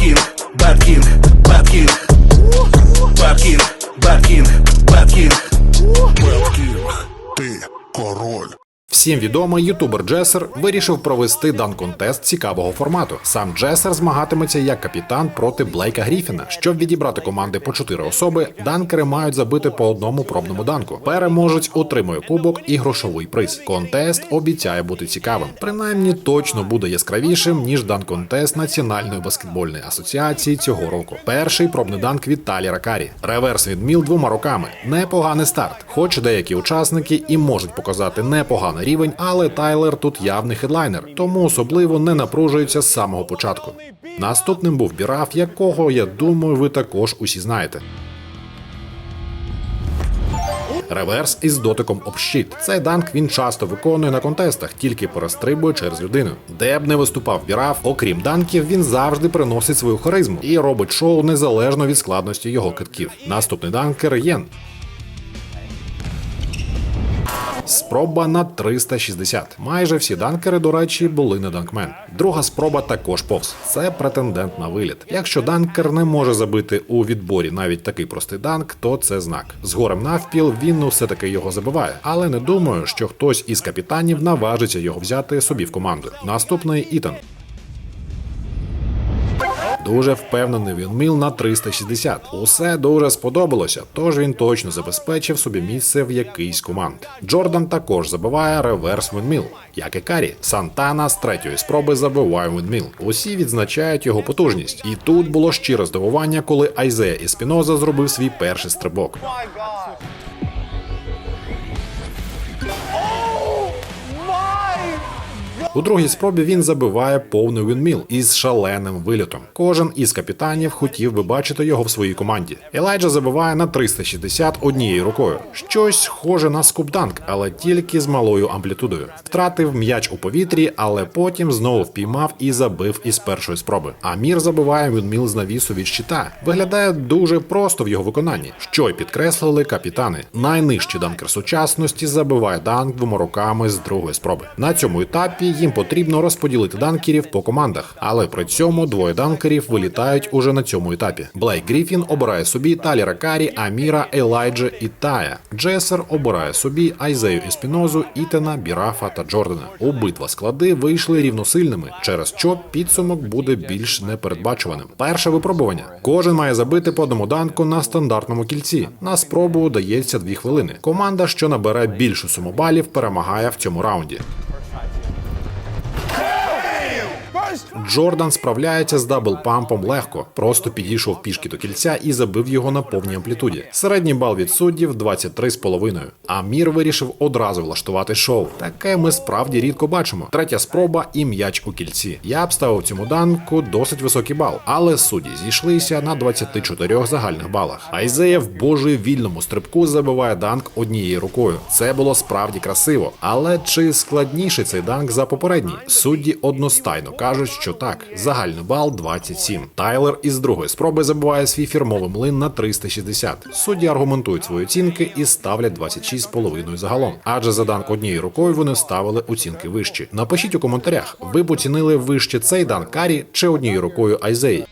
You. Всім відомий ютубер Джесер вирішив провести дан-контест цікавого формату. Сам Джесер змагатиметься як капітан проти Блейка Гріфіна. Щоб відібрати команди по чотири особи, данкери мають забити по одному пробному данку. Переможець отримує кубок і грошовий приз. Контест обіцяє бути цікавим. Принаймні точно буде яскравішим ніж дан-контест Національної баскетбольної асоціації цього року. Перший пробний данк від Талі Ракарі. Реверс відміл двома руками. Непоганий старт. Хоч деякі учасники і можуть показати непоганий рівень, але Тайлер тут явний хедлайнер, тому особливо не напружується з самого початку. Наступним був Біраф, якого я думаю, ви також усі знаєте. Реверс із дотиком об щит. Цей данк він часто виконує на контестах, тільки перестрибує через людину. Де б не виступав Біраф, окрім данків, він завжди приносить свою харизму і робить шоу незалежно від складності його китків. Наступний данкер Єн. Спроба на 360. Майже всі данкери, до речі, були не данкмен. Друга спроба також повз. Це претендент на виліт. Якщо данкер не може забити у відборі навіть такий простий данк, то це знак. Згорем навпіл він ну, все-таки його забиває. Але не думаю, що хтось із капітанів наважиться його взяти собі в команду. Наступний Ітан. Дуже впевнений він міл на 360. Усе дуже сподобалося, тож він точно забезпечив собі місце в якийсь команд. Джордан також забиває реверс вінміл, як і Карі. Сантана з третьої спроби забиває вінміл. Усі відзначають його потужність. І тут було щире здивування, коли Айзея і Спіноза зробив свій перший стрибок. У другій спробі він забиває повний вінміл із шаленим вильотом. Кожен із капітанів хотів би бачити його в своїй команді. Елайджа забиває на 360 однією рукою. Щось схоже на скупданк, але тільки з малою амплітудою. Втратив м'яч у повітрі, але потім знову впіймав і забив із першої спроби. Амір забиває вінміл з навісу від щита. Виглядає дуже просто в його виконанні, що й підкреслили капітани. Найнижчий данкер сучасності забиває данк двома руками з другої спроби. На цьому етапі їм потрібно розподілити данкерів по командах, але при цьому двоє данкерів вилітають уже на цьому етапі. Блейк Гріфін обирає собі Таліра Карі, Аміра, Елайджа і Тая. Джесер обирає собі Айзею Еспінозу, Ітана, Бірафа та Джордана. Обидва склади вийшли рівносильними, через що підсумок буде більш непередбачуваним. Перше випробування: кожен має забити по одному данку на стандартному кільці. На спробу дається дві хвилини. Команда, що набере більшу суму балів, перемагає в цьому раунді. Джордан справляється з даблпампом легко, просто підійшов пішки до кільця і забив його на повній амплітуді. Середній бал від суддів 23,5. А Мір вирішив одразу влаштувати шоу. Таке ми справді рідко бачимо. Третя спроба і м'яч у кільці. Я б ставив цьому данку досить високий бал, але судді зійшлися на 24 загальних балах. Айзея в божевільному стрибку забиває данк однією рукою. Це було справді красиво. Але чи складніший цей данк за попередній? Судді одностайно кажуть, що так. Загальний бал 27. Тайлер із другої спроби забиває свій фірмовий млин на 360. Судді аргументують свої оцінки і ставлять 26,5 загалом. Адже за данк однією рукою вони ставили оцінки вищі. Напишіть у коментарях, ви б оцінили вище цей данк Карі чи однією рукою Айзеї.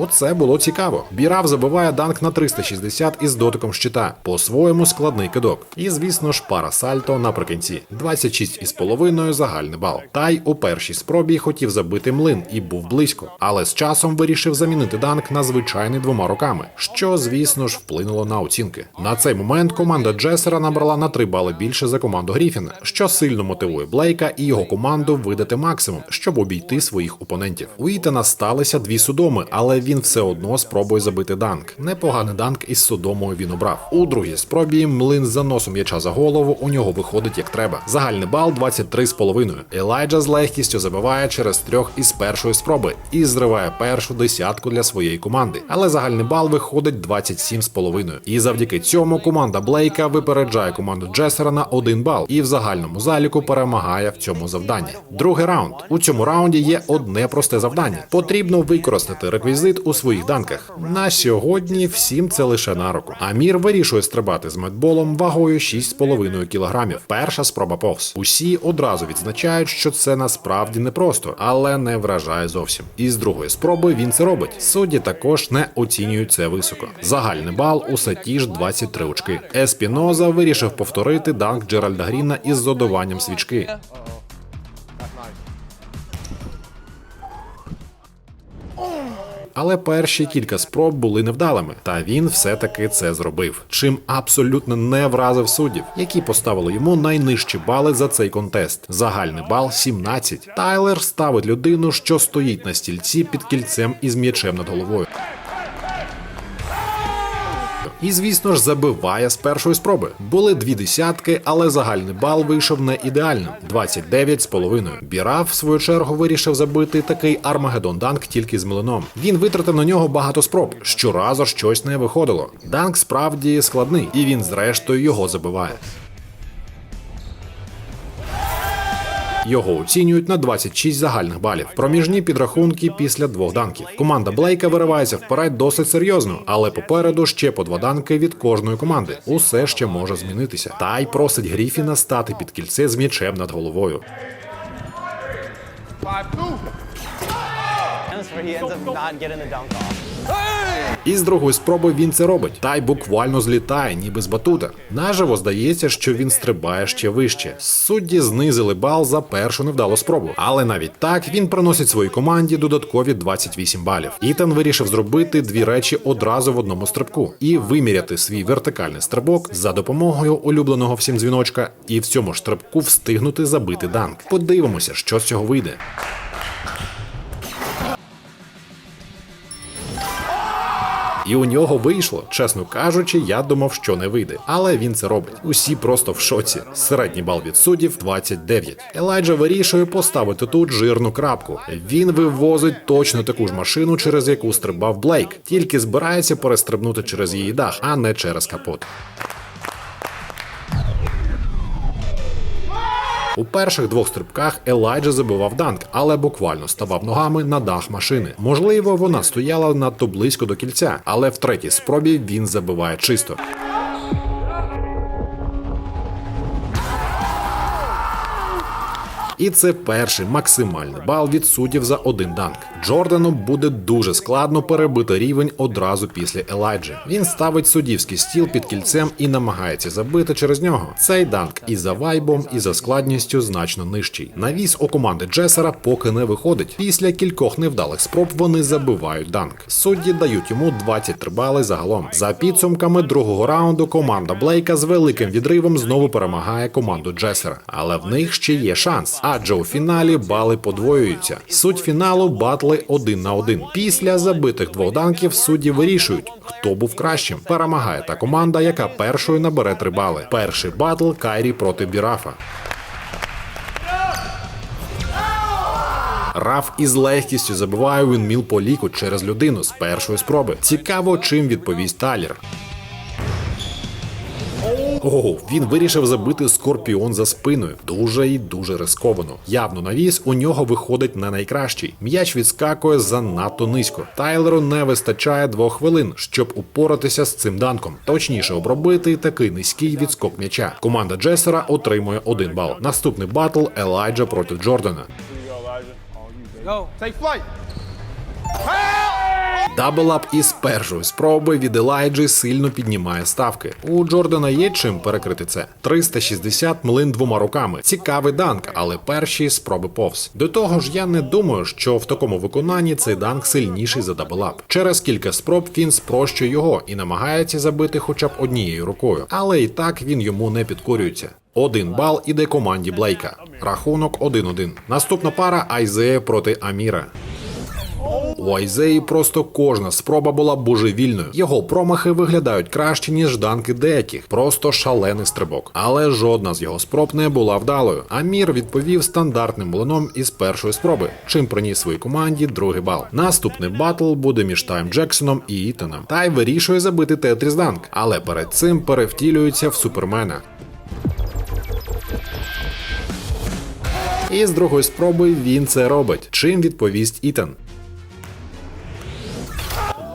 Оце було цікаво. Бірав забиває данк на 360 із дотиком щита. По-своєму складний кидок. І, звісно ж, пара сальто наприкінці. 26,5 загальний бал. Тай у першій спробі хотів забити млин і був близько, але з часом вирішив замінити данк на звичайний двома руками, що, звісно ж, вплинуло на оцінки. На цей момент команда Джесера набрала на 3 бали більше за команду Гріфіна, що сильно мотивує Блейка і його команду видати максимум, щоб обійти своїх опонентів. У Ітана сталися дві судоми, але він все одно спробує забити данк. Непоганий данк із судомою він обрав. У другій спробі млин з заносом м'яча за голову у нього виходить як треба. Загальний бал 23,5. Елайджа з легкістю забиває через трьох із першої спроби і зриває першу десятку для своєї команди. Але загальний бал виходить 27,5. І завдяки цьому команда Блейка випереджає команду Джесера на один бал і в загальному заліку перемагає в цьому завданні. Другий раунд. У цьому раунді є одне просте завдання. Потрібно використати реквізит досвід у своїх данках. На сьогодні всім це лише на руку. Амір вирішує стрибати з медболом вагою 6,5 кілограмів. Перша спроба повз. Усі одразу відзначають, що це насправді непросто, але не вражає зовсім. І з другої спроби він це робить. Судді також не оцінюють це високо. Загальний бал усе ті ж 23 очки. Еспіноза вирішив повторити данк Джеральда Гріна із задуванням свічки. Але перші кілька спроб були невдалими, та він все-таки це зробив. Чим абсолютно не вразив суддів, які поставили йому найнижчі бали за цей контест. Загальний бал 17. Тайлер ставить людину, що стоїть на стільці під кільцем із м'ячем над головою. І, звісно ж, забиває з першої спроби. Були дві десятки, але загальний бал вийшов не ідеальним 29 з половиною. Біраф, в свою чергу, вирішив забити такий Армагеддон Данк тільки з млином. Він витратив на нього багато спроб. Щоразу щось не виходило. Данк справді складний, і він, зрештою, його забиває. Його оцінюють на 26 загальних балів. Проміжні підрахунки після двох данків. Команда Блейка виривається вперед досить серйозно, але попереду ще по два данки від кожної команди. Усе ще може змінитися. Та й просить Гріфіна стати під кільце з м'ячем над головою. І з другої спроби він це робить. Тай буквально злітає, ніби з батута. Наживо здається, що він стрибає ще вище. Судді знизили бал за першу невдалу спробу. Але навіть так він приносить своїй команді додаткові 28 балів. Ітан вирішив зробити дві речі одразу в одному стрибку і виміряти свій вертикальний стрибок за допомогою улюбленого всім дзвіночка, і в цьому ж стрибку встигнути забити данк. Подивимося, що з цього вийде. І у нього вийшло. Чесно кажучи, я думав, що не вийде. Але він це робить. Усі просто в шоці. Середній бал від суддів 29. Елайджа вирішує поставити тут жирну крапку. Він вивозить точно таку ж машину, через яку стрибав Блейк, тільки збирається перестрибнути через її дах, а не через капот. У перших двох стрибках Елайджа забивав данк, але буквально ставав ногами на дах машини. Можливо, вона стояла надто близько до кільця, але в третій спробі він забиває чисто. І це перший максимальний бал від суддів за один данк. Джордану буде дуже складно перебити рівень одразу після Елайджі. Він ставить суддівський стіл під кільцем і намагається забити через нього. Цей данк і за вайбом, і за складністю значно нижчий. Навіс у команди Джесера поки не виходить. Після кількох невдалих спроб вони забивають данк. Судді дають йому 23 бали загалом. За підсумками другого раунду команда Блейка з великим відривом знову перемагає команду Джесера. Але в них ще є шанс, адже у фіналі бали подвоюються. Суть фіналу батли один на один. Після забитих двох данків судді вирішують, хто був кращим. Перемагає та команда, яка першою набере три бали. Перший батл Кайрі проти Бірафа. Раф із легкістю забиває вінміл по ліку через людину з першої спроби. Цікаво, чим відповість Талір. Ого, він вирішив забити скорпіон за спиною. Дуже і дуже рисковано. Явно навіс у нього виходить не найкращий. М'яч відскакує занадто низько. Тайлеру не вистачає двох хвилин, щоб упоратися з цим данком. Точніше обробити такий низький відскок м'яча. Команда Джесера отримує один бал. Наступний батл Елайджа проти Джордана. Go. Take flight. Даблап із першої спроби від Елайджі сильно піднімає ставки. У Джордана є чим перекрити це. 360 млин двома руками. Цікавий данк, але перші спроби повз. До того ж, я не думаю, що в такому виконанні цей данк сильніший за даблап. Через кілька спроб він спрощує його і намагається забити хоча б однією рукою, але і так він йому не підкорюється. Один бал іде команді Блейка. Рахунок 1-1. Наступна пара Айзея проти Аміра. У Айзеї просто кожна спроба була божевільною. Його промахи виглядають краще, ніж данки деяких. Просто шалений стрибок. Але жодна з його спроб не була вдалою. Амір відповів стандартним млином із першої спроби, чим приніс своїй команді другий бал. Наступний батл буде між Тайм Джексоном і Ітаном. Тай вирішує забити Тетріс Данк, але перед цим перевтілюється в супермена. І з другої спроби він це робить. Чим відповість Ітан.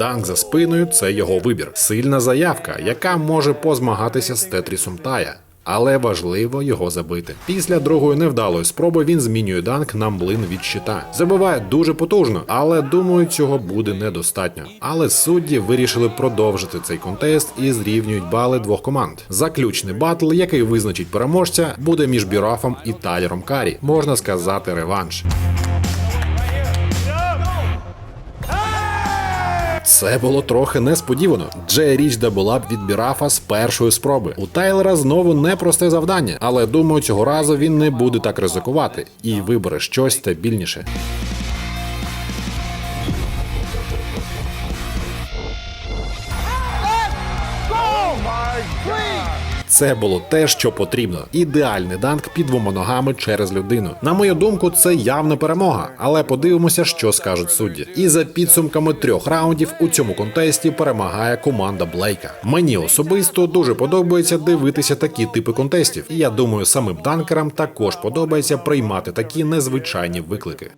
Данк за спиною це його вибір. Сильна заявка, яка може позмагатися з Тетрісом Тая. Але важливо його забити. Після другої невдалої спроби він змінює данк на млин від щита. Забиває дуже потужно, але думаю, цього буде недостатньо. Але судді вирішили продовжити цей контест і зрівнюють бали двох команд. Заключний батл, який визначить переможця, буде між Бірафом і Тайлером Карі. Можна сказати, реванш. Це було трохи несподівано. Джей Річ була б від Бірафа з першої спроби. У Тайлера знову непросте завдання, але думаю, цього разу він не буде так ризикувати і вибере щось стабільніше. Це було те, що потрібно. Ідеальний данк під двома ногами через людину. На мою думку, це явна перемога. Але подивимося, що скажуть судді. І за підсумками трьох раундів у цьому контесті перемагає команда Блейка. Мені особисто дуже подобається дивитися такі типи контестів. І я думаю, самим данкерам також подобається приймати такі незвичайні виклики.